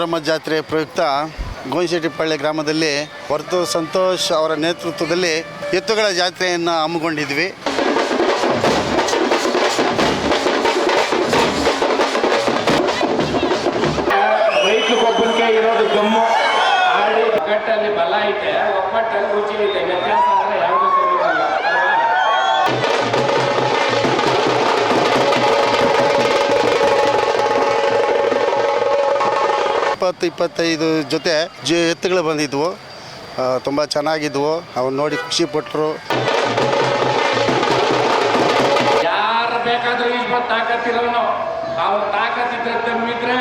ಮದ್ದೂರಮ್ಮ ಜಾತ್ರೆ ಪ್ರಯುಕ್ತ ಪಳ್ಳಿ ಗ್ರಾಮದಲ್ಲಿ ಹೊರತು ಸಂತೋಷ್ ಅವರ ನೇತೃತ್ವದಲ್ಲಿ ಎತ್ತುಗಳ ಜಾತ್ರೆಯನ್ನು ಹಮ್ಮಿಕೊಂಡಿದ್ವಿ. ಇಪ್ಪತ್ತು, ಇಪ್ಪತ್ತೈದು ಜೊತೆ ಜ ಎತ್ತುಗಳು ಬಂದಿದ್ವು. ತುಂಬ ಚೆನ್ನಾಗಿದ್ವು. ಅವನ್ನ ನೋಡಿ ಖುಷಿ ಪಟ್ಟರು ಯಾರು ಬೇಕಾದ್ರೂ ಈಜ್ಬೋದು ತಾಕತ್ತಿರೋನು ಅವ್ರ ತಾಕತ್ತಿದ್ರೆ ತಮ್ಮಿದ್ರೆ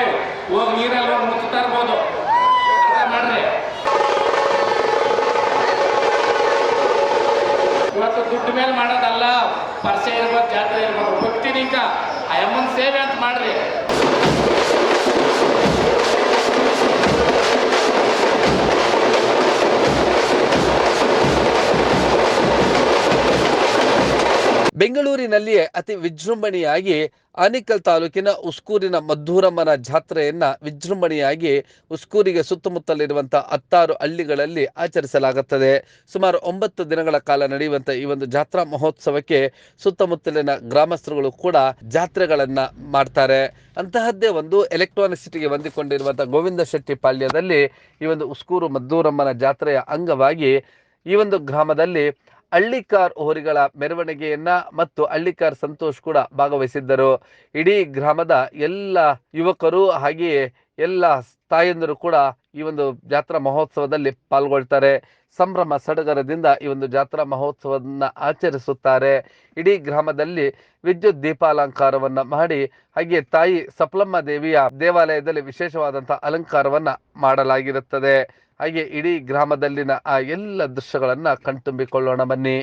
ಹೋಗಿ ನೀರಲ್ಲಿ ಹೋಗಿ ಮುಚ್ಚುತ್ತಾ ಇರ್ಬೋದು ಮಾಡ್ರಿ. ಇವತ್ತು ದುಡ್ಡು ಮೇಲೆ ಮಾಡೋದಲ್ಲ ಪರಿಚಯ ಇರ್ಬೋದು, ಜಾತ್ರೆ ಇರ್ಬೋದು. ಭಕ್ತಿನಿಂದ ಆ ಅಮ್ಮನ ಸೇವೆ ಅಂತ ಮಾಡ್ರಿ. ಬೆಂಗಳೂರಿನಲ್ಲಿಯೇ ಅತಿ ವಿಜೃಂಭಣೆಯಾಗಿ ಆನಿಕಲ್ ತಾಲೂಕಿನ ಉಸ್ಕೂರಿನ ಮದ್ದೂರಮ್ಮನ ಜಾತ್ರೆಯನ್ನ ವಿಜೃಂಭಣೆಯಾಗಿ ಉಸ್ಕೂರಿಗೆ ಸುತ್ತಮುತ್ತಲಿರುವಂತಹ ಹತ್ತಾರು ಹಳ್ಳಿಗಳಲ್ಲಿ ಆಚರಿಸಲಾಗುತ್ತದೆ. ಸುಮಾರು ಒಂಬತ್ತು ದಿನಗಳ ಕಾಲ ನಡೆಯುವಂತ ಈ ಒಂದು ಜಾತ್ರಾ ಮಹೋತ್ಸವಕ್ಕೆ ಸುತ್ತಮುತ್ತಲಿನ ಗ್ರಾಮಸ್ಥರುಗಳು ಕೂಡ ಜಾತ್ರೆಗಳನ್ನ ಮಾಡ್ತಾರೆ. ಅಂತಹದ್ದೇ ಒಂದು ಎಲೆಕ್ಟ್ರಾನಿಕ್ ಸಿಟಿಗೆ ಹೊಂದಿಕೊಂಡಿರುವಂತಹ ಗೋವಿಂದ ಶೆಟ್ಟಿ ಪಾಳ್ಯದಲ್ಲಿ ಈ ಒಂದು ಉಸ್ಕೂರು ಮದ್ದೂರಮ್ಮನ ಜಾತ್ರೆಯ ಅಂಗವಾಗಿ ಈ ಒಂದು ಗ್ರಾಮದಲ್ಲಿ ಹಳ್ಳಿಕಾರ್ ಹೋರಿಗಳ ಮೆರವಣಿಗೆಯನ್ನ ಮತ್ತು ಹಳ್ಳಿಕಾರ್ ಸಂತೋಷ್ ಕೂಡ ಭಾಗವಹಿಸಿದ್ದರು. ಇಡೀ ಗ್ರಾಮದ ಎಲ್ಲ ಯುವಕರು ಹಾಗೆಯೇ ಎಲ್ಲ ತಾಯಂದರು ಕೂಡ ಈ ಒಂದು ಜಾತ್ರಾ ಮಹೋತ್ಸವದಲ್ಲಿ ಪಾಲ್ಗೊಳ್ತಾರೆ. ಸಂಭ್ರಮ ಸಡಗರದಿಂದ ಈ ಒಂದು ಜಾತ್ರಾ ಮಹೋತ್ಸವವನ್ನು ಆಚರಿಸುತ್ತಾರೆ. ಇಡೀ ಗ್ರಾಮದಲ್ಲಿ ವಿದ್ಯುತ್ ದೀಪಾಲಂಕಾರವನ್ನು ಮಾಡಿ ಹಾಗೆ ತಾಯಿ ಸಪ್ಲಮ್ಮ ದೇವಿಯ ದೇವಾಲಯದಲ್ಲಿ ವಿಶೇಷವಾದಂಥ ಅಲಂಕಾರವನ್ನ ಮಾಡಲಾಗಿರುತ್ತದೆ. ಹಾಗೆ ಇಡೀ ಗ್ರಾಮದಲ್ಲಿನ ಆ ಎಲ್ಲ ದೃಶ್ಯಗಳನ್ನ ಕಣ್ತುಂಬಿಕೊಳ್ಳೋಣ ಬನ್ನಿ.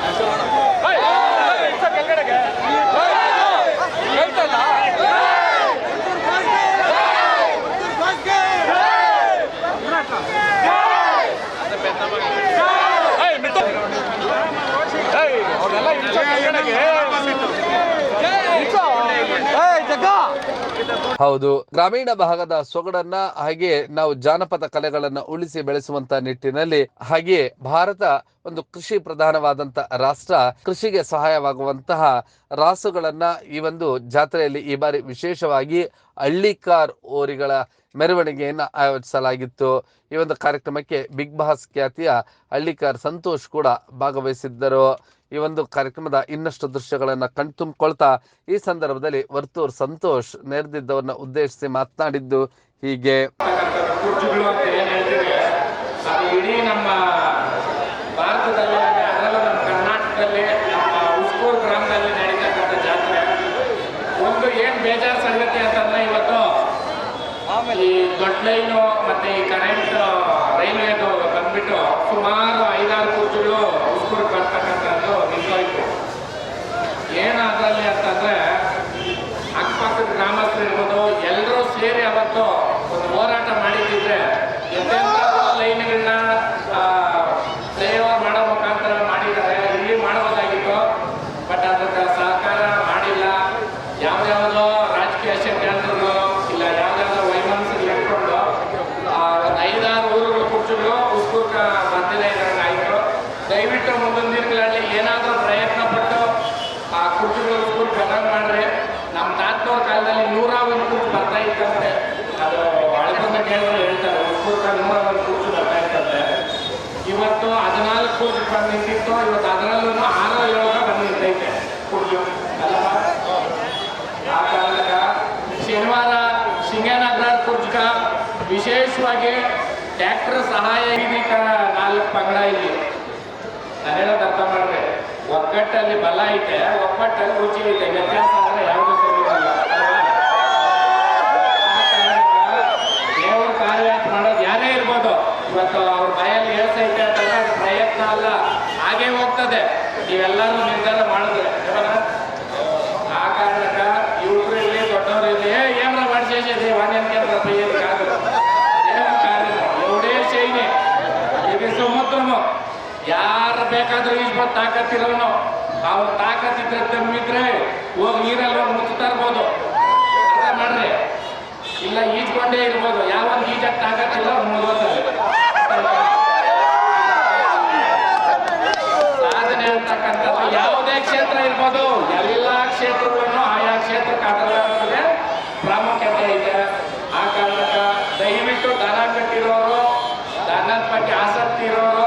感谢老板 ಹೌದು. ಗ್ರಾಮೀಣ ಭಾಗದ ಸೊಗಡನ್ನ ಹಾಗೆ ನಾವು ಜಾನಪದ ಕಲೆಗಳನ್ನ ಉಳಿಸಿ ಬೆಳೆಸುವಂತ ನಿಟ್ಟಿನಲ್ಲಿ ಹಾಗೆ ಭಾರತ ಒಂದು ಕೃಷಿ ಪ್ರಧಾನವಾದಂತ ರಾಷ್ಟ್ರ. ಕೃಷಿಗೆ ಸಹಾಯವಾಗುವಂತಹ ರಾಸುಗಳನ್ನ ಈ ಒಂದು ಜಾತ್ರೆಯಲ್ಲಿ ಈ ಬಾರಿ ವಿಶೇಷವಾಗಿ ಹಳ್ಳಿಕಾರ್ ಓರಿಗಳ ಮೆರವಣಿಗೆಯನ್ನ ಆಯೋಜಿಸಲಾಗಿತ್ತು. ಈ ಒಂದು ಕಾರ್ಯಕ್ರಮಕ್ಕೆ ಬಿಗ್ ಬಾಸ್ ಖ್ಯಾತಿಯ ಹಳ್ಳಿಕಾರ್ ಸಂತೋಷ್ ಕೂಡ ಭಾಗವಹಿಸಿದ್ದರು. ಈ ಒಂದು ಕಾರ್ಯಕ್ರಮದ ಇನ್ನಷ್ಟು ದೃಶ್ಯಗಳನ್ನ ಕಣ್ತುಂಬಿಕೊಳ್ತಾ ಈ ಸಂದರ್ಭದಲ್ಲಿ ವರ್ತೂರ್ ಸಂತೋಷ್ ನೆರೆದಿದ್ದವರನ್ನ ಉದ್ದೇಶಿಸಿ ಮಾತನಾಡಿದ್ದು ಹೀಗೆ. ನಮ್ಮ ಸಂಗತಿ ಅಂತಂದ್ರೆ ಇವತ್ತು ಈ ದೊಡ್ಡ ಲೈನು ಮತ್ತೆ ಈ ಕರೆಂಟ್ ರೈಲ್ವೆ ಬಂದ್ಬಿಟ್ಟು ಸುಮಾರು ಐದಾರು ಕುರ್ಚಿಗಳು ಹುಡುಗರು ಬರ್ತಕ್ಕಂಥದ್ದು ನಿಂತೋಯ್ತು ಏನು ಅದರಲ್ಲಿ ಅಂತಂದ್ರೆ, ಅಕ್ಕಪಕ್ಕದ ಗ್ರಾಮಸ್ಥರು ಇರ್ಬೋದು ಎಲ್ಲರೂ ಸೇರಿ ಅವತ್ತು ಒಂದು ಹೋರಾಟ ಮಾಡಿದ್ದಿದ್ರೆ ಎಂತೆಂಥ ಲೈನ್ಗಳನ್ನ ಫ್ಲೈಓವರ್ ಓದಕ್ಕೆ ಬಂದಿತ್ತು ಇವತ್ತು ಅದರಲ್ಲೂ ಆರೋ ಏಳೋ ಬಂದಿದ್ದೈತೆ ಕುಡಿಯೋ ಆ ಕಾರಣಕ್ಕ ಶನಿವಾರ ಸಿಂಗನಗರ ಕುರ್ಜಕ ವಿಶೇಷವಾಗಿ ಟ್ಯಾಕ್ಟರ್ ಸಹಾಯ ಇದೀಗ ನಾಲ್ಕು ಪಂಗಡ ಇಲ್ಲಿ. ನಾನು ಹೇಳೋದು ಅರ್ಥ ಮಾಡಿದೆ ಒಗ್ಗಟ್ಟಲ್ಲಿ ಬಲ ಐತೆ ಒಗ್ಗಟ್ಟಲ್ಲಿ ರುಚಿ ಐತೆ, ವ್ಯತ್ಯಾಸ ಅಂದರೆ ಯಾವುದೂ ಸರಿ ದೇವ್ರ ಕಾರ್ಯ ಮಾಡೋದು ಯಾರೇ ಇರ್ಬೋದು, ಇವತ್ತು ಅವ್ರ ಭಯ ಅಲ್ಲ, ಹಾಗೆ ಹೋಗ್ತದೆ. ನೀವೆಲ್ಲರೂ ನಿರ್ಧಾರ ಮಾಡಿದ್ರೆ ಆ ಕಾರಣಕ್ಕ ಇವ್ರು ಇರ್ಲಿ ದೊಡ್ಡವ್ರು ಇರ್ಲಿ. ಏ, ಏನ್ರ ಮಾಡಿಸಿ ವಾಣ್ಯಂಕೇಂದ್ರ ಪೈಯನ್ ಕಾದು. ದೇವ್ರ ಕಾರ್ಯ ಎವಡೇ ಶೈಲಿ. ಸಮುದ್ರನು ಯಾರು ಬೇಕಾದ್ರೂ ಈಜ್ಬೋದು ತಾಕತ್ತಿರೋನು. ಅವ್ರ ತಾಕತ್ತಿದ್ರೆ ತಮ್ಮಿದ್ರೆ ಹೋಗಿ ನೀರಲ್ಲಿ ಹೋಗಿ ಮುಚ್ಚುತ್ತಾ ಇರ್ಬೋದು ಅರ್ಥ ಮಾಡ್ರಿ? ಇಲ್ಲ ಈಜ್ಕೊಂಡೇ ಇರ್ಬೋದು. ಯಾವಾಗ ಈಜಕ್ಕೆ ತಾಕತ್ತಿಲ್ಲ ಅವ್ರು ಸಾಧನೆ ಯಾವುದೇ ಕ್ಷೇತ್ರ ಇರ್ಬೋದು, ಎಲ್ಲ ಕ್ಷೇತ್ರಗಳನ್ನು ಆಯಾ ಕ್ಷೇತ್ರಕ್ಕೆ ಅದರದೇ ಪ್ರಾಮುಖ್ಯತೆ ಇದೆ. ಆ ಕಾರಣಕ್ಕ ದಯವಿಟ್ಟು ದನ ಕಟ್ಟಿರೋರು ದನದ ಬಗ್ಗೆ ಆಸಕ್ತಿ ಇರೋರು,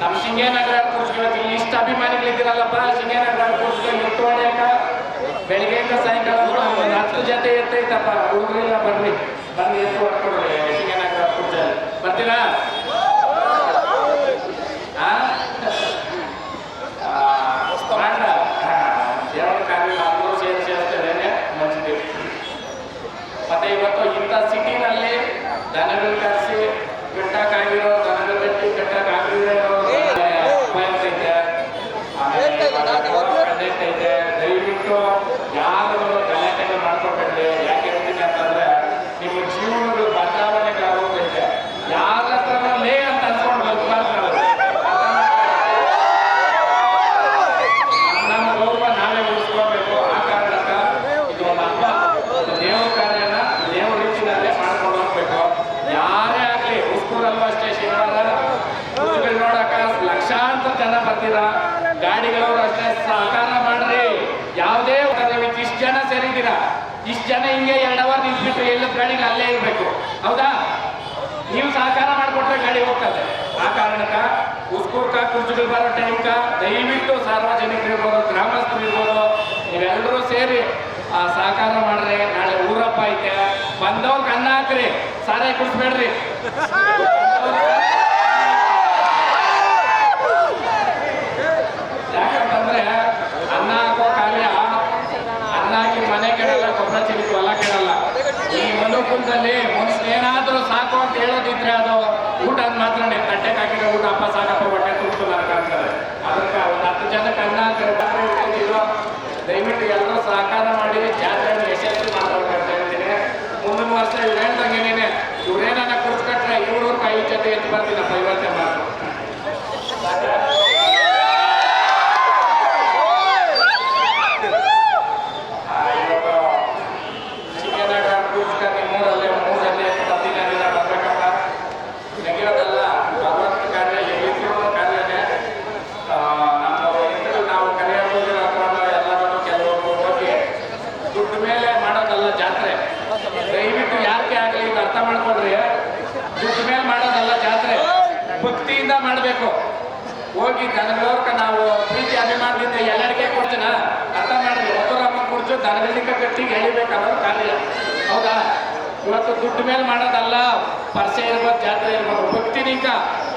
ನಮ್ಮ ಸಿಂಗೇನಗರ ಕೂರ್ಸ್ಕೊಳಕ್ಕೆ ಇಷ್ಟು ಅಭಿಮಾನಿಗಳಿದ್ದೀರಲ್ಲಪ್ಪ ಸಿಂಗೇನಗರ ಕೂರ್ಸ್ಕೊಂಡು ಎತ್ತು ಹೊಡ್ಯಾಕ ಬೆಳಿಗ್ಗೆಯಿಂದ ಸಾಯಂಕಾಲ ಒಂದು ಹತ್ತು ಜೊತೆ ಎತ್ತೈತಪ್ಪ. ಹುಡುಗರಿಲ್ಲ ಬರ್ರಿ ಬಂದು ಎತ್ತು ಹೊಡ್ಕೊಡ್ರಿ ಸಿಂಗೇನಗರ ಕೂರ್ಸಲ್ಲಿ ಬರ್ತೀರಾ ಆ? ಆ, ಮಾಡ ದೇವರ ಕಾರ್ಯ ಎಲ್ಲರೂ ಸೇರಿ ಸೇರ್ತೇನೆ ಮಂಚಿದ್ದೀವಿ ಮತ್ತೆ ಇವತ್ತು ಇಂಥ ಸಿಟಿನಲ್ಲಿ ದನಗಳು ಕರೆಸಿ ಕಟ್ಟಕ್ಕಾಗಿರೋ ದನಗಳು ಕಟ್ಟಿ ಕಟ್ಟಕ್ಕಾಗಿರೋ ಅಪಾಯಿಂಟ್ ಐತೆ ಆಮೇಲೆ ಕಂಡಕ್ಟ್ ಐತೆ ದಯವಿಟ್ಟು ಯಾರು ಗಲಾಟೆಗಳು ಮಾಡ್ಕೊಬೇಡ್ರಿ ಯಾಕೆ ಹೇಳ್ತೀನಿ ಅಂತಂದ್ರೆ ನಿಮ್ಮ ಜೀವನಗಳು ಬದಲಾವಣೆಗಳಾಗೋಗೈತೆ ಯಾರ ಹತ್ರ ಲೇ ಅಂತ ಅನ್ಕೊಂಡು ಬದುಕಬಾರ್ದು ನಾವು ನಮ್ಮ ಗೌರವ ನಾವೇ ಉಳಿಸ್ಕೋಬೇಕು ಆ ಕಾರಣಕ್ಕ ಇದು ಒಂದು ಹಬ್ಬ ಒಂದು ದೇವ್ರ ಕಾರ್ಯನ ದೇವ್ರ ರೀತಿಯಲ್ಲೇ ಮಾಡ್ಕೊಂಡು ಹೋಗ್ಬೇಕು ಯಾರೇ ಆಗ್ಲಿ ಉಸ್ಕೂರಲ್ಲೂ ಅಷ್ಟೇ ಶನಿವಾರ ಪೂಜೆಗಳು ನೋಡಕ ಲಕ್ಷಾಂತರ ಜನ ಬರ್ತೀರಾ ಗಾಡಿಗಳವರು ಅಷ್ಟೇ ಸಹಕಾರ ಮಾಡ್ರಿ. ಯಾವುದೇ ಇಷ್ಟು ಜನ ಸೇರಿದ್ದೀರಾ? ಇಷ್ಟು ಜನ ಹಿಂಗೆ ಎರಡು ಅವರ್ ನಿಂತ್ಬಿಟ್ರೆ ಎಲ್ಲ ಗಾಡಿಗೆ ಅಲ್ಲೇ ಇರಬೇಕು? ಹೌದಾ? ನೀವು ಸಹಕಾರ ಮಾಡಿಕೊಟ್ರೆ ಗಾಡಿ ಹೋಗ್ತದೆ. ಆ ಕಾರಣಕ್ಕ ಉಸ್ಕೂರ್ಕ ಕುರ್ಚಿಗಳು ಬರೋ ಟೈಮ್ಕ ದಯವಿಟ್ಟು ಸಾರ್ವಜನಿಕರು ಇರ್ಬೋದು, ಗ್ರಾಮಸ್ಥರು ಇರ್ಬೋದು ನೀವೆಲ್ಲರೂ ಸೇರಿ ಆ ಸಹಕಾರ ಮಾಡ್ರಿ. ನಾಳೆ ಊರಪ್ಪ ಐತೆ. ಬಂದವ್ರಿಗೆ ಅನ್ನ ಹಾಕ್ರಿ. ಸಾರೇ ಕುಡಿಸ್ಬೇಡ್ರಿ ಯಾಕಂತಂದ್ರೆ ಅನ್ನ ಹಾಕೋ ಕಾರ್ಯ ಅನ್ನ ಹಾಕಿ ಮನೆ ಕೆಡಲ್ಲ ಗೊಬ್ಬರ ಚೆಲ್ಲಿಕ್ ಹೊಲ ಕೆಡಲ್ಲ ಈ ಏನಾದರೂ ಸಾಕು ಅಂತ ಹೇಳೋದಿದ್ರೆ ಅದು ಊಟ ಮಾತ್ರ ಮಾತ್ರನೇ ತಟ್ಟೆಗೆ ಹಾಕಿದ್ರೆ ಊಟ, ಅಪ್ಪ ಸಾಕಪ್ಪ ಬಟ್ಟೆ ತುಂಬ ಅದಕ್ಕೆ ಒಂದು ಹತ್ತು ಜನಕ್ಕೆ ಅನ್ನ ಜಾತ್ರೆ ದಯವಿಟ್ಟು ಎಲ್ಲರೂ ಸಹಕಾರ ಮಾಡಿ ಜಾತ್ರೆಯನ್ನು ಯಶಸ್ವಿ ಮಾಡ್ಬೇಕಂತ ಹೇಳ್ತೀನಿ. ಮುಂದಿನ ವರ್ಷ ಇವ್ರು ಹೇಳ್ದಂಗೆ ಇವ್ರೇನ ಕುರ್ಸ್ಕೊಟ್ರೆ ಇವ್ರ ಕೈ ಜೊತೆ ಎತ್ತು ಬರ್ತೀನಪ್ಪ ಇವತ್ತೇ ಮಾತು ಚಿಕ್ಕನಗರ ಕೂಸ್ಕ ನಿಮ್ಮೂರಲ್ಲೇ ಮೂರಲ್ಲೇ ಪ್ರತಿನಿಧಿನ ಬರ್ಬೇಕಪ್ಪ ನೆಗೆಯೋದಲ್ಲ ಭಗವಂತ ಕಾರ್ಯ ಎಲ್ಲಿದ್ರು ಕಾರ್ಯನೇ ಆ, ನಮ್ಮ ಹೆಸರು ನಾವು ಕರೆಯಬಹುದು ಅಥವಾ ಎಲ್ಲರೂ ಕೆಲವೊಬ್ಬರು ಹೋಗಿ ದುಡ್ಡು ಮೇಲೆ ಮಾಡೋದಲ್ಲ ಜಾತ್ರೆ ದಯವಿಟ್ಟು ಯಾಕೆ ಆಗಲಿ ಇದು ಅರ್ಥ ಮಾಡ್ಕೊಡ್ರಿ ದುಡ್ಡು ಮೇಲೆ ಮಾಡೋದಲ್ಲ ಜಾತ್ರೆ ಭಕ್ತಿಯಿಂದ ಮಾಡಬೇಕು. ಹೋಗಿ ದನಗಳವ್ರಕ ನಾವು ಪ್ರೀತಿ ಅಭಿಮಾನದಿಂದ ಎಲ್ಲರಿಗೆ ಕೊಡ್ತೀನ? ಅರ್ಥ ಮಾಡ್ರಿ ಒತ್ತರಮ್ಮ ಕುರ್ಚು ದನಗಳಿಕ ಗಟ್ಟಿಗೆ ಎಳಿಬೇಕು ಅನ್ನೋದು ಕಾರ್ಯ. ಹೌದಾ? ಇವತ್ತು ದುಡ್ಡು ಮೇಲೆ ಮಾಡೋದಲ್ಲ. ಪರಿಚಯ ಇರ್ಬೋದು, ಜಾತ್ರೆ ಇರ್ಬೋದು. ಭಕ್ತಿನಿಕ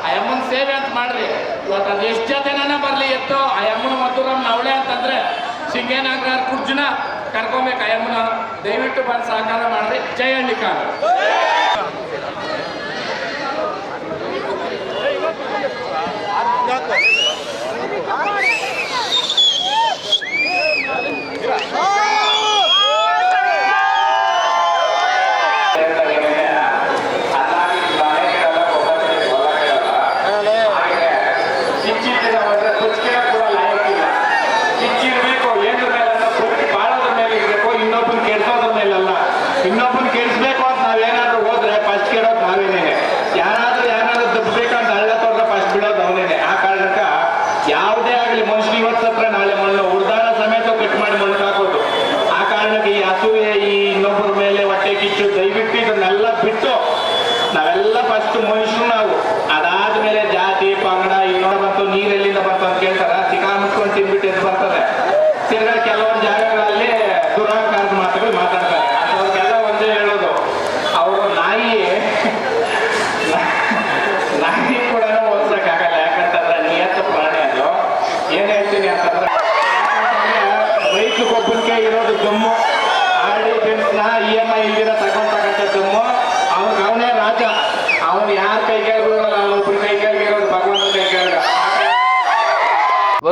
ಆ ಅಮ್ಮನ ಸೇವೆ ಅಂತ ಮಾಡ್ರಿ. ಇವತ್ತು ಅದು ಎಷ್ಟು ಜೊತೆನ ಬರಲಿ ಎತ್ತೋ ಆ ಅಮ್ಮನ ಮಧುರಮ್ಮ ಅವಳೆ ಅಂತಂದ್ರೆ ಸಿಂಗೇನಾಗ್ರ ಕುರ್ಜುನ ಕರ್ಕೊಬೇಕು. ಆ ದಯವಿಟ್ಟು ಬಂದು ಸಹಕಾರ ಮಾಡ್ರಿ. ಜಯ ಹಳ್ಳಿಕಾರ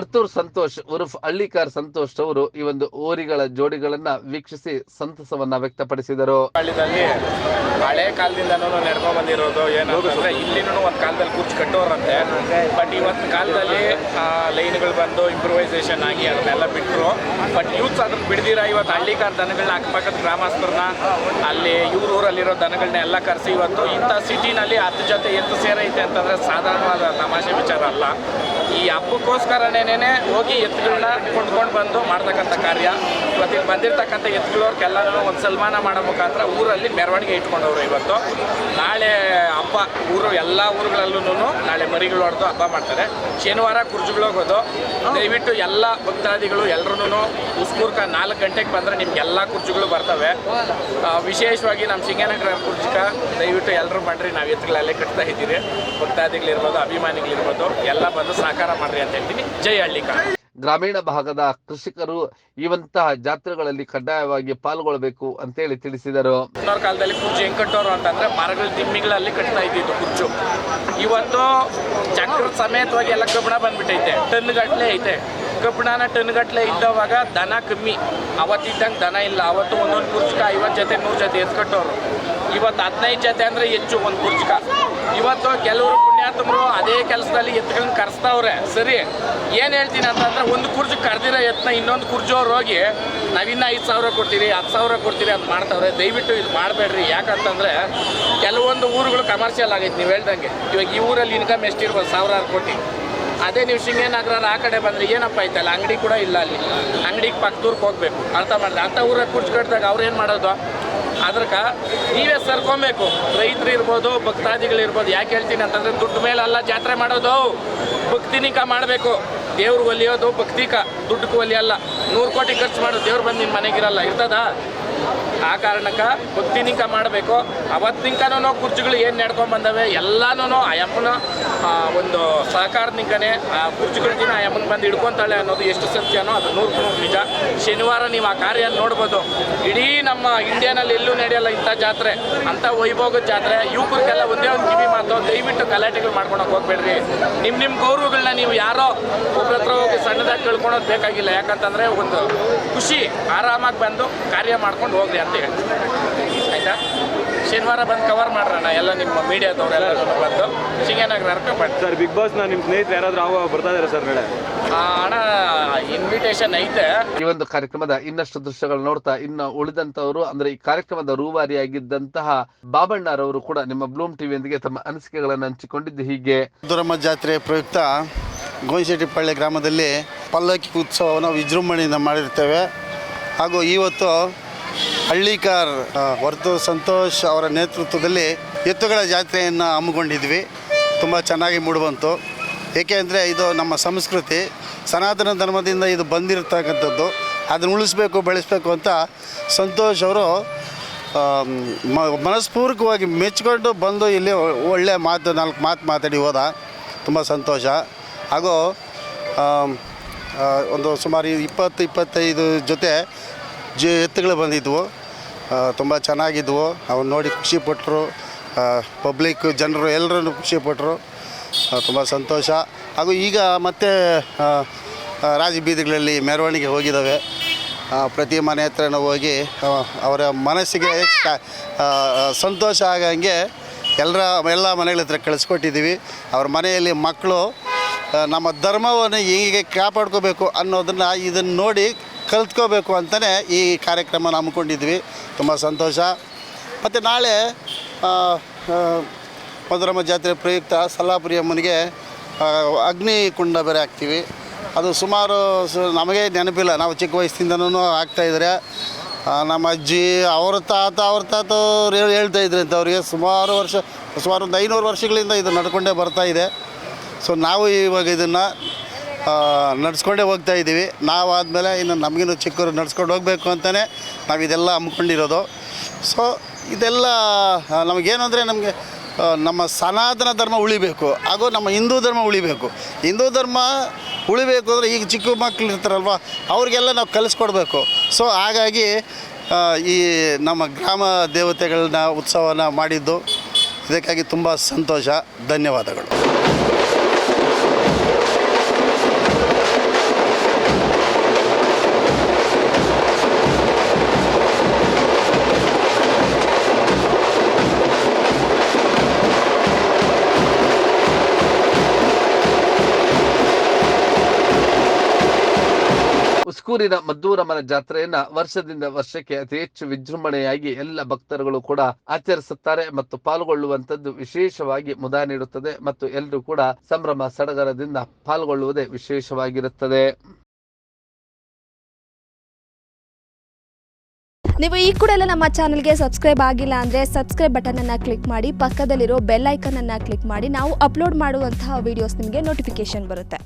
ವರ್ತೂರ್ ಸಂತೋಷ್, ಉರುಫ್ ಹಳ್ಳಿಕಾರ್ ಸಂತೋಷ್ ಅವರು ಈ ಒಂದು ಓರಿಗಳ ಜೋಡಿಗಳನ್ನ ವೀಕ್ಷಿಸಿ ಸಂತಸವನ್ನ ವ್ಯಕ್ತಪಡಿಸಿದರು. ಹಳ್ಳಿದಲ್ಲಿ ಹಳೆ ಕಾಲದಿಂದನೂ ನಡ್ಕೊಂಡ್ ಬಂದಿರೋದು ಏನಂತಂದ್ರೆ ಇಲ್ಲಿನೂ ಒಂದು ಕಾಲದಲ್ಲಿ ಕುರ್ಚಿ ಕಟ್ಟೋರಂತೆ. ಬಟ್ ಇವತ್ತು ಕಾಲದಲ್ಲಿ ಲೈನ್ಗಳು ಬಂದು ಇಂಪ್ರೂವೈಸೇಷನ್ ಆಗಿ ಅದನ್ನೆಲ್ಲ ಬಿಟ್ಟರು ಬಟ್ ಯೂತ್ಸ್ ಅದನ್ನ ಬಿಡ್ದಿರ ಇವತ್ತು ಹಳ್ಳಿಕಾರ್ ದನಗಳನ್ನ ಅಕ್ಕಪಕ್ಕದ ಗ್ರಾಮಸ್ಥರನ್ನ ಅಲ್ಲಿ ಇವ್ರ ಊರಲ್ಲಿರೋ ದನಗಳನ್ನ ಎಲ್ಲ ಕರೆಸಿ ಇವತ್ತು ಇಂಥ ಸಿಟಿನಲ್ಲಿ ಹತ್ತು ಜೊತೆ ಎತ್ತು ಸೇರೈತೆ ಅಂತಂದ್ರೆ ಸಾಧಾರಣವಾದ ತಮಾಷೆ ವಿಚಾರ ಅಲ್ಲ. ಈ ಹಬ್ಬಕ್ಕೋಸ್ಕರನೇನೇ ಹೋಗಿ ಎತ್ತುಗಳನ್ನ ಕೊಂಡ್ಕೊಂಡು ಬಂದು ಮಾಡ್ತಕ್ಕಂಥ ಕಾರ್ಯ. ಇವತ್ತಿಗೆ ಬಂದಿರತಕ್ಕಂಥ ಎತ್ತುಗಳವ್ರಿಗೆಲ್ಲರೂ ಒಂದು ಸನ್ಮಾನ ಮಾಡೋ ಮುಖಾಂತರ ಊರಲ್ಲಿ ಮೆರವಣಿಗೆ ಇಟ್ಕೊಂಡವ್ರು ಇವತ್ತು. ನಾಳೆ ಹಬ್ಬ ಊರು, ಎಲ್ಲ ಊರುಗಳಲ್ಲೂ ನಾಳೆ ಮರಿಗಳು ಹೊಡೆದು ಹಬ್ಬ ಮಾಡ್ತಾರೆ. ಶನಿವಾರ ಕುರ್ಜುಗಳು ಹೋಗೋದು. ದಯವಿಟ್ಟು ಎಲ್ಲ ಭಕ್ತಾದಿಗಳು ಎಲ್ಲರೂ ಉಸ್ಕೂರ್ಕ ನಾಲ್ಕು ಗಂಟೆಗೆ ಬಂದರೆ ನಿಮ್ಗೆ ಎಲ್ಲ ಕುರ್ಜುಗಳು ಬರ್ತವೆ. ವಿಶೇಷವಾಗಿ ನಮ್ಮ ಸಿಂಗನಗರ ಕುರ್ಜುಕ ದಯವಿಟ್ಟು ಎಲ್ಲರೂ ಮಾಡಿರಿ ನಾವು ಎತ್ತುಗಳಲ್ಲೇ ಕಟ್ತಾ ಇದ್ದೀವಿ ಭಕ್ತಾದಿಗಳಿರ್ಬೋದು, ಅಭಿಮಾನಿಗಳಿರ್ಬೋದು, ಎಲ್ಲ ಬಂದು ಸಹಕಾರ ಮಾಡ್ರಿ ಅಂತ ಹೇಳ್ತೀನಿ. ಜೈ ಹಳ್ಳಿಕ ಗ್ರಾಮೀಣ ಭಾಗದ ಕೃಷಿಕರು ಇವಂತಹ ಜಾತ್ರೆಗಳಲ್ಲಿ ಕಡ್ಡಾಯವಾಗಿ ಪಾಲ್ಗೊಳ್ಳಬೇಕು ಅಂತೇಳಿ ತಿಳಿಸಿದರು. ಇನ್ನೊಂದು ಕಾಲದಲ್ಲಿ ಕುರ್ಚು ಹೆಂಗ್ ಕಟ್ಟೋರು ಅಂತಂದ್ರೆ ಮರಗಳ ದಿಮ್ಮಿಗಳಲ್ಲಿ ಕಟ್ತಾ ಇದ್ದಿದ್ದು ಕುರ್ಚು ಇವತ್ತು ಚಕ್ರ ಸಮೇತವಾಗಿ ಎಲ್ಲ ಕಬ್ಬಣ ಬಂದ್ಬಿಟ್ಟೈತೆ. ಟನ್ ಗಟ್ಲೆ ಐತೆ. ಕಬ್ಬಣನ ಟನ್ ಗಟ್ಲೆ ಇದ್ದವಾಗ ದನ ಕಮ್ಮಿ. ಅವತ್ತಿದ್ದಂಗೆ ದನ ಇಲ್ಲ. ಅವತ್ತು ಒಂದೊಂದು ಕುರ್ಚಕ ಐವತ್ತು ಜೊತೆ ನೂರು ಜೊತೆ ಎತ್ ಕಟ್ಟೋರು. ಇವತ್ತು ಹದಿನೈದು ಜೊತೆ ಅಂದ್ರೆ ಹೆಚ್ಚು ಒಂದು ಕುರ್ಚಕ ಇವತ್ತು ಕೆಲವರು ಪುಣ್ಯಾತ್ಮರು ಅದೇ ಕೆಲಸದಲ್ಲಿ ಎತ್ಕೊಂಡು ಕರೆಸ್ತಾವ್ರೆ. ಸರಿ? ಏನು ಹೇಳ್ತೀನಿ ಅಂತಂದ್ರೆ ಒಂದು ಕುರ್ಜಿ ಕರೆದಿರೋ ಯತ್ನ ಇನ್ನೊಂದು ಕುರ್ಜೋರು ಹೋಗಿ ನಾವಿನ್ನ ಐದು ಸಾವಿರ ಕೊಡ್ತೀರಿ, ಹತ್ತು ಸಾವಿರ ಕೊಡ್ತೀರಿ ಅಂತ ಮಾಡ್ತಾವ್ರೆ. ದಯವಿಟ್ಟು ಇದು ಮಾಡಬೇಡ್ರಿ. ಯಾಕಂತಂದ್ರೆ ಕೆಲವೊಂದು ಊರುಗಳು ಕಮರ್ಷಿಯಲ್ ಆಗೈತೆ, ನೀವು ಹೇಳ್ದಂಗೆ. ಇವಾಗ ಈ ಊರಲ್ಲಿ ಇನ್ಕಮ್ ಎಷ್ಟಿರ್ಬೋದು? ಸಾವಿರಾರು ಕೋಟಿ. ಅದೇ ನೀವು ಶೃಂಗೇನಗರ ಆ ಕಡೆ ಬಂದರೆ ಏನಪ್ಪ ಐತಲ್ಲ ಅಂಗಡಿ ಕೂಡ ಇಲ್ಲ ಅಲ್ಲಿ. ಅಂಗಡಿಗೆ ಪಕ್ಕದೂರ್ಗೆ ಹೋಗ್ಬೇಕು. ಅರ್ಥ ಮಾಡಿದೆ? ಅಂಥ ಊರಾಗ ಕುರ್ಚಿ ಕಟ್ಟಿದಾಗ ಅವ್ರು ಏನು ಮಾಡೋದು? ಅದ್ರಕ ನೀವೇ ಸರ್ಕೊಬೇಕು. ರೈತರು ಇರ್ಬೋದು ಭಕ್ತಾದಿಗಳಿರ್ಬೋದು, ಯಾಕೆ ಹೇಳ್ತೀನಿ ಅಂತಂದ್ರೆ ದುಡ್ಡು ಮೇಲೆಲ್ಲ ಜಾತ್ರೆ ಮಾಡೋದು. ಭಕ್ತಿನಿಕ ಮಾಡಬೇಕು. ದೇವ್ರಿಗೆ ಒಲಿಯೋದು ಭಕ್ತಿಕ. ದುಡ್ಡು ಒಲಿಯಲ್ಲ. ನೂರು ಕೋಟಿ ಖರ್ಚು ಮಾಡೋದು ದೇವ್ರು ಬಂದು ನಿಮ್ಮ ಮನೆಗಿರಲ್ಲ ಇರ್ತದಾ? ಆ ಕಾರಣಕ್ಕೆ ಭಕ್ತಿನಿಕ ಮಾಡಬೇಕು. ಅವತ್ತಿನಕನೂ ಕುರ್ಚಿಗಳು ಏನು ನಡ್ಕೊಂಡು ಬಂದವೆ ಎಲ್ಲನೂ ಆ ಯಮ್ಮನ ಒಂದು ಸಹಕಾರದಿಂದನೇ ಆ ಕುರ್ಚಿಗಳ ದಿನ ಆ ಬಂದು ಹಿಡ್ಕೊಂತಾಳೆ ಅನ್ನೋದು ಎಷ್ಟು ಸತ್ಯನೋ ಅದು ನೂರು ನೂರು ನಿಜ. ಶನಿವಾರ ನೀವು ಆ ಕಾರ್ಯ ನೋಡ್ಬೋದು. ಇಡೀ ನಮ್ಮ ಇಂಡಿಯಾನಲ್ಲಿ ಎಲ್ಲೂ ನಡೆಯಲ್ಲ ಇಂಥ ಜಾತ್ರೆ, ಅಂಥ ವೈಭೋಗದ ಜಾತ್ರೆ. ಯುವಕರಿಗೆಲ್ಲ ಒಂದೇ ಒಂದು ಕಿವಿ ಮಾತು, ದಯವಿಟ್ಟು ಗಲಾಟೆಗಳು ಮಾಡ್ಕೊಳಕ್ಕೆ ಹೋಗ್ಬೇಡ್ರಿ. ನಿಮ್ಮ ನಿಮ್ಮ ಗೌರವಗಳನ್ನ ನೀವು ಯಾರೋ ಒಬ್ಬರ ಹತ್ರ ಹೋಗಿ ಸಣ್ಣದಾಗಿ ತಿಳ್ಕೊಳೋದು ಬೇಕಾಗಿಲ್ಲ. ಯಾಕಂತಂದರೆ ಒಂದು ಖುಷಿ ಆರಾಮಾಗಿ ಬಂದು ಕಾರ್ಯ ಮಾಡ್ಕೊಂಡು ಹೋಗ್ರಿ ಅಂತ ಆಯ್ತಾ? ಆಯಿತಾ ಶನಿವಾರ ಬಂದು ಕವರ್ ಮಾಡ್ರಣ್ಣ ಎಲ್ಲ ನಿಮ್ಮ ಮೀಡಿಯಾದವರೆಲ್ಲ ಬಂದು. ಶಿಂಗನಗರಕ್ಕೆ ಮಾಡಿ ಸರ್ ಬಿಗ್ ಬಾಸ್ನ ನಿಮ್ಮ ಸ್ನೇಹಿತರು ಯಾರಾದರೂ ಆಗುವ ಬರ್ತಾ ಇದ್ದಾರೆ ಸರ್ ನಾಳೆ ಆ, ಅಣ್ಣ ಇನ್ವಿಟೇಷನ್ ಐತೆ. ಈ ಒಂದು ಕಾರ್ಯಕ್ರಮದ ಇನ್ನಷ್ಟು ದೃಶ್ಯಗಳು ನೋಡ್ತಾ ಇನ್ನು ಉಳಿದಂತವರು ಅಂದ್ರೆ ಈ ಕಾರ್ಯಕ್ರಮದ ರೂವಾರಿಯಾಗಿದ್ದಂತಹ ಬಾಬಣ್ಣರವರು ಕೂಡ ನಿಮ್ಮ ಬ್ಲೂಮ್ ಟಿವಿಯೊಂದಿಗೆ ತಮ್ಮ ಅನಿಸಿಕೆಗಳನ್ನು ಹಂಚಿಕೊಂಡಿದ್ದು ಹೀಗೆ. ದುರಮ್ಮ ಜಾತ್ರೆ ಪ್ರಯುಕ್ತ ಗೋಯಿಶೆಟ್ಟಿಪಳ್ಳಿ ಗ್ರಾಮದಲ್ಲಿ ಪಲ್ಲಕ್ಕಿ ಉತ್ಸವವನ್ನು ವಿಜೃಂಭಣೆಯಿಂದ ಮಾಡಿರ್ತೇವೆ. ಹಾಗೂ ಇವತ್ತು ಹಳ್ಳಿಕಾರ್ ವರ್ತು ಸಂತೋಷ್ ಅವರ ನೇತೃತ್ವದಲ್ಲಿ ಎತ್ತುಗಳ ಜಾತ್ರೆಯನ್ನು ಹಮ್ಮಿಕೊಂಡಿದ್ವಿ. ತುಂಬ ಚೆನ್ನಾಗಿ ಮೂಡುವಂತು ಏಕೆ ಅಂದರೆ ಇದು ನಮ್ಮ ಸಂಸ್ಕೃತಿ. ಸನಾತನ ಧರ್ಮದಿಂದ ಇದು ಬಂದಿರತಕ್ಕಂಥದ್ದು. ಅದನ್ನು ಉಳಿಸ್ಬೇಕು, ಬೆಳೆಸಬೇಕು ಅಂತ ಸಂತೋಷ್ ಅವರು ಮನಸ್ಪೂರ್ವಕವಾಗಿ ಮೆಚ್ಚಿಕೊಂಡು ಬಂದು ಇಲ್ಲಿ ಒಳ್ಳೆಯ ಮಾತು, ನಾಲ್ಕು ಮಾತು ಮಾತಾಡಿ ಹೋದ. ತುಂಬ ಸಂತೋಷ. ಹಾಗೂ ಒಂದು ಸುಮಾರು ಇಪ್ಪತ್ತು, ಇಪ್ಪತ್ತೈದು ಜೊತೆ ಜ ಎತ್ತುಗಳು ಬಂದಿದ್ವು. ತುಂಬ ಚೆನ್ನಾಗಿದ್ವು. ಅವನ್ನ ನೋಡಿ ಖುಷಿಪಟ್ಟರು ಪಬ್ಲಿಕ್ ಜನರು ಎಲ್ಲರೂ ಖುಷಿಪಟ್ಟರು ತುಂಬ ಸಂತೋಷ. ಹಾಗೂ ಈಗ ಮತ್ತೆ ಆ, ಆ, ರಾಜ ಬೀದಿಗಳಲ್ಲಿ ಮೆರವಣಿಗೆ ಹೋಗಿದ್ದಾವೆ ಪ್ರತಿ ಮನೆ ಹತ್ರನೂ ಹೋಗಿ ಅವರ ಮನಸ್ಸಿಗೆ ಸಂತೋಷ ಆಗಂಗೆ ಎಲ್ಲರ ಎಲ್ಲ ಮನೆಗಳ ಹತ್ರ ಕಳಿಸ್ಕೊಟ್ಟಿದ್ದೀವಿ ಅವ್ರ ಮನೆಯಲ್ಲಿ ಮಕ್ಕಳು ನಮ್ಮ ಧರ್ಮವನ್ನು ಹೀಗೆ ಕಾಪಾಡ್ಕೋಬೇಕು ಅನ್ನೋದನ್ನು ಇದನ್ನು ನೋಡಿ ಕಲ್ತ್ಕೋಬೇಕು ಅಂತಲೇ ಈ ಕಾರ್ಯಕ್ರಮ ಹಮ್ಮಿಕೊಂಡಿದ್ವಿ. ತುಂಬ ಸಂತೋಷ. ಮತ್ತು ನಾಳೆ ಮಧುರಮ್ಮ ಜಾತ್ರೆ ಪ್ರಯುಕ್ತ ಸಲ್ಲಾಪುರಿ ಅಮ್ಮನಿಗೆ ಆ, ಅಗ್ನಿ ಕುಂಡ ಬೇರೆ ಹಾಕ್ತೀವಿ. ಅದು ಸುಮಾರು ನಮಗೆ ನೆನಪಿಲ್ಲ. ನಾವು ಚಿಕ್ಕ ವಯಸ್ಸಿಂದನೂ ಆಗ್ತಾಯಿದ್ರೆ ನಮ್ಮ ಅಜ್ಜಿ ಅವ್ರ ತಾತ ಅವ್ರ ತಾತ ಅವ್ರು ಹೇಳ್- ಹೇಳ್ತಾ ಇದ್ರು ಅಂತ ಅವ್ರಿಗೆ ಸುಮಾರು ವರ್ಷ ಸುಮಾರು ಒಂದು ಐನೂರು ವರ್ಷಗಳಿಂದ ಇದು ನಡ್ಕೊಂಡೇ ಬರ್ತಾ ಇದೆ. ಸೊ ನಾವು ಇವಾಗ ಇದನ್ನು ನಡ್ಸ್ಕೊಂಡೇ ಹೋಗ್ತಾ ಇದ್ದೀವಿ. ನಾವು ಆದಮೇಲೆ ಇನ್ನು ನಮಗಿನ್ನೂ ಚಿಕ್ಕವರು ನಡ್ಸ್ಕೊಂಡು ಹೋಗಬೇಕು ಅಂತಲೇ ನಾವು ಇದೆಲ್ಲ ಹಮ್ಮಿಕೊಂಡಿರೋದು. ಸೊ ಇದೆಲ್ಲ ನಮಗೇನು ಅಂದರೆ ನಮಗೆ ನಮ್ಮ ಸನಾತನ ಧರ್ಮ ಉಳಿಬೇಕು. ಹಾಗೂ ನಮ್ಮ ಹಿಂದೂ ಧರ್ಮ ಉಳಿಬೇಕು. ಹಿಂದೂ ಧರ್ಮ ಉಳಿಬೇಕು ಅಂದರೆ ಈಗ ಚಿಕ್ಕ ಮಕ್ಕಳು ಇರ್ತಾರಲ್ವ, ಅವ್ರಿಗೆಲ್ಲ ನಾವು ಕಲಿಸ್ಕೊಡ್ಬೇಕು. ಸೊ ಹಾಗಾಗಿ ಈ ನಮ್ಮ ಗ್ರಾಮ ದೇವತೆಗಳನ್ನ ಉತ್ಸವನ ಮಾಡಿದ್ದು, ಇದಕ್ಕಾಗಿ ತುಂಬ ಸಂತೋಷ. ಧನ್ಯವಾದಗಳು. ಉಸ್ಕೂರಿನ ಮದ್ದೂರಮ್ಮನ ಜಾತ್ರೆಯನ್ನ ವರ್ಷದಿಂದ ವರ್ಷಕ್ಕೆ ಅತಿ ಹೆಚ್ಚು ವಿಜೃಂಭಣೆಯಾಗಿ ಎಲ್ಲ ಭಕ್ತರುಗಳು ಕೂಡ ಆಚರಿಸುತ್ತಾರೆ ಮತ್ತು ಪಾಲ್ಗೊಳ್ಳುವಂತದ್ದು ವಿಶೇಷವಾಗಿ ಮುದ ನೀಡುತ್ತದೆ ಮತ್ತು ಎಲ್ಲರೂ ಕೂಡ ಸಂಭ್ರಮ ಸಡಗರದಿಂದ ಪಾಲ್ಗೊಳ್ಳುವುದೇ ವಿಶೇಷವಾಗಿರುತ್ತದೆ. ನೀವು ಈ ಕೂಡ ಎಲ್ಲ ನಮ್ಮ ಚಾನಲ್ಗೆ ಸಬ್ಸ್ಕ್ರೈಬ್ ಆಗಿಲ್ಲ ಅಂದರೆ ಸಬ್ಸ್ಕ್ರೈಬ್ ಬಟನನ್ನು ಕ್ಲಿಕ್ ಮಾಡಿ, ಪಕ್ಕದಲ್ಲಿರೋ ಬೆಲ್ ಐಕನನ್ನು ಕ್ಲಿಕ್ ಮಾಡಿ, ನಾವು ಅಪ್ಲೋಡ್ ಮಾಡುವಂತಹ ವಿಡಿಯೋಸ್ ನಿಮಗೆ ನೋಟಿಫಿಕೇಶನ್ ಬರುತ್ತೆ.